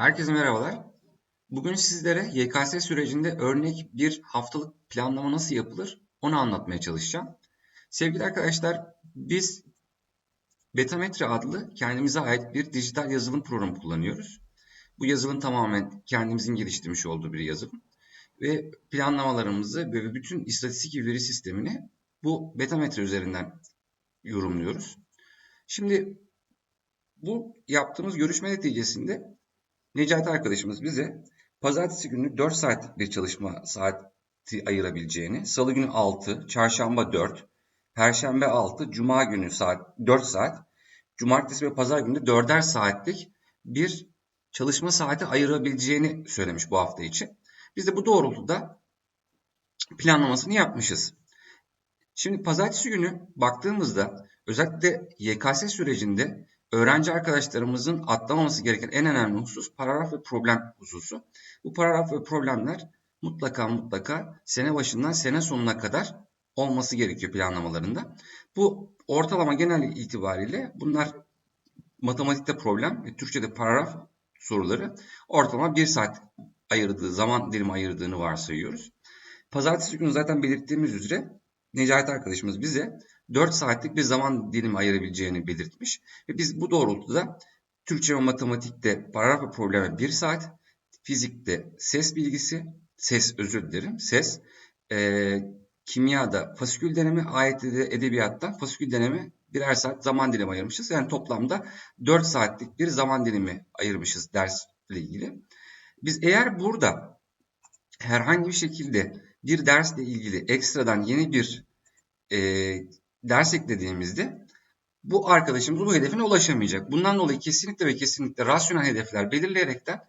Herkese merhabalar. Bugün sizlere YKS sürecinde örnek bir haftalık planlama nasıl yapılır onu anlatmaya çalışacağım. Sevgili arkadaşlar biz Betametre adlı kendimize ait bir dijital yazılım programı kullanıyoruz. Bu yazılım tamamen kendimizin geliştirmiş olduğu bir yazılım. Ve planlamalarımızı ve bütün istatistik veri sistemini bu Betametre üzerinden yorumluyoruz. Şimdi bu yaptığımız görüşme neticesinde Necati arkadaşımız bize pazartesi günü 4 saatlik bir çalışma saati ayırabileceğini, salı günü 6, çarşamba 4, perşembe 6, cuma günü saat 4 saat, cumartesi ve pazar günü 4'er saatlik bir çalışma saati ayırabileceğini söylemiş bu hafta için. Biz de bu doğrultuda planlamasını yapmışız. Şimdi pazartesi günü baktığımızda özellikle YKS sürecinde öğrenci arkadaşlarımızın atlamaması gereken en önemli husus paragraf ve problem hususu. Bu paragraf ve problemler mutlaka mutlaka sene başından sene sonuna kadar olması gerekiyor planlamalarında. Bu ortalama genel itibariyle bunlar matematikte problem ve Türkçe'de paragraf soruları ortalama bir saat ayırdığı zaman dilimi ayırdığını varsayıyoruz. Pazartesi günü zaten belirttiğimiz üzere Necati arkadaşımız bize 4 saatlik bir zaman dilimi ayırabileceğini belirtmiş. Ve biz bu doğrultuda Türkçe ve matematikte paragraf ve probleme 1 saat, fizikte ses bilgisi, ses özür dilerim, ses, e, kimyada fasikül denemi, AYT'de edebiyatta fasikül denemi birer saat zaman dilimi ayırmışız. Yani toplamda 4 saatlik bir zaman dilimi ayırmışız dersle ilgili. Biz eğer burada herhangi bir şekilde bir dersle ilgili ekstradan yeni bir e, ders eklediğimizde bu arkadaşımız bu hedefine ulaşamayacak. Bundan dolayı kesinlikle ve kesinlikle rasyonel hedefler belirleyerekten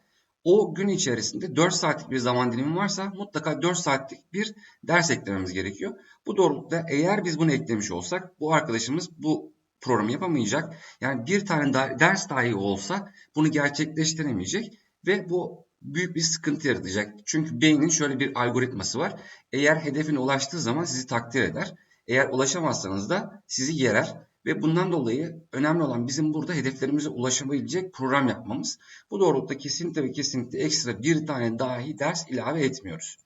o gün içerisinde 4 saatlik bir zaman dilimi varsa mutlaka 4 saatlik bir ders eklememiz gerekiyor. Bu doğrultuda eğer biz bunu eklemiş olsak bu arkadaşımız bu programı yapamayacak. Yani bir tane daha, ders dahi olsa bunu gerçekleştiremeyecek ve bu büyük bir sıkıntı yaratacak. Çünkü beynin şöyle bir algoritması var. Eğer hedefine ulaştığı zaman sizi takdir eder. Eğer ulaşamazsanız da sizi yerer. Ve bundan dolayı önemli olan bizim burada hedeflerimize ulaşabilecek program yapmamız. Bu doğrultuda kesinlikle ve kesinlikle ekstra bir tane dahi ders ilave etmiyoruz.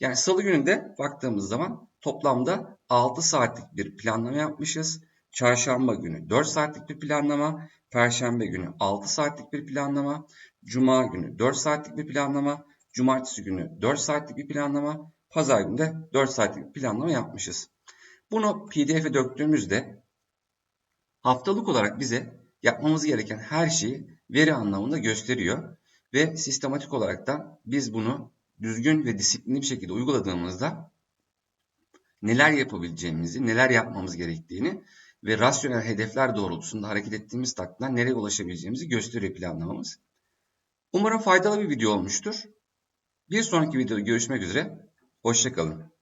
Yani salı gününde baktığımız zaman toplamda 6 saatlik bir planlama yapmışız. Çarşamba günü 4 saatlik bir planlama, Perşembe günü 6 saatlik bir planlama, Cuma günü 4 saatlik bir planlama, Cumartesi günü 4 saatlik bir planlama, Pazar günü de 4 saatlik bir planlama yapmışız. Bunu PDF'e döktüğümüzde haftalık olarak bize yapmamız gereken her şeyi veri anlamında gösteriyor. Ve sistematik olarak da biz bunu düzgün ve disiplinli bir şekilde uyguladığımızda neler yapabileceğimizi, neler yapmamız gerektiğini ve rasyonel hedefler doğrultusunda hareket ettiğimiz takdirde nereye ulaşabileceğimizi gösteriyor planlamamız. Umarım faydalı bir video olmuştur. Bir sonraki videoda görüşmek üzere. Hoşçakalın.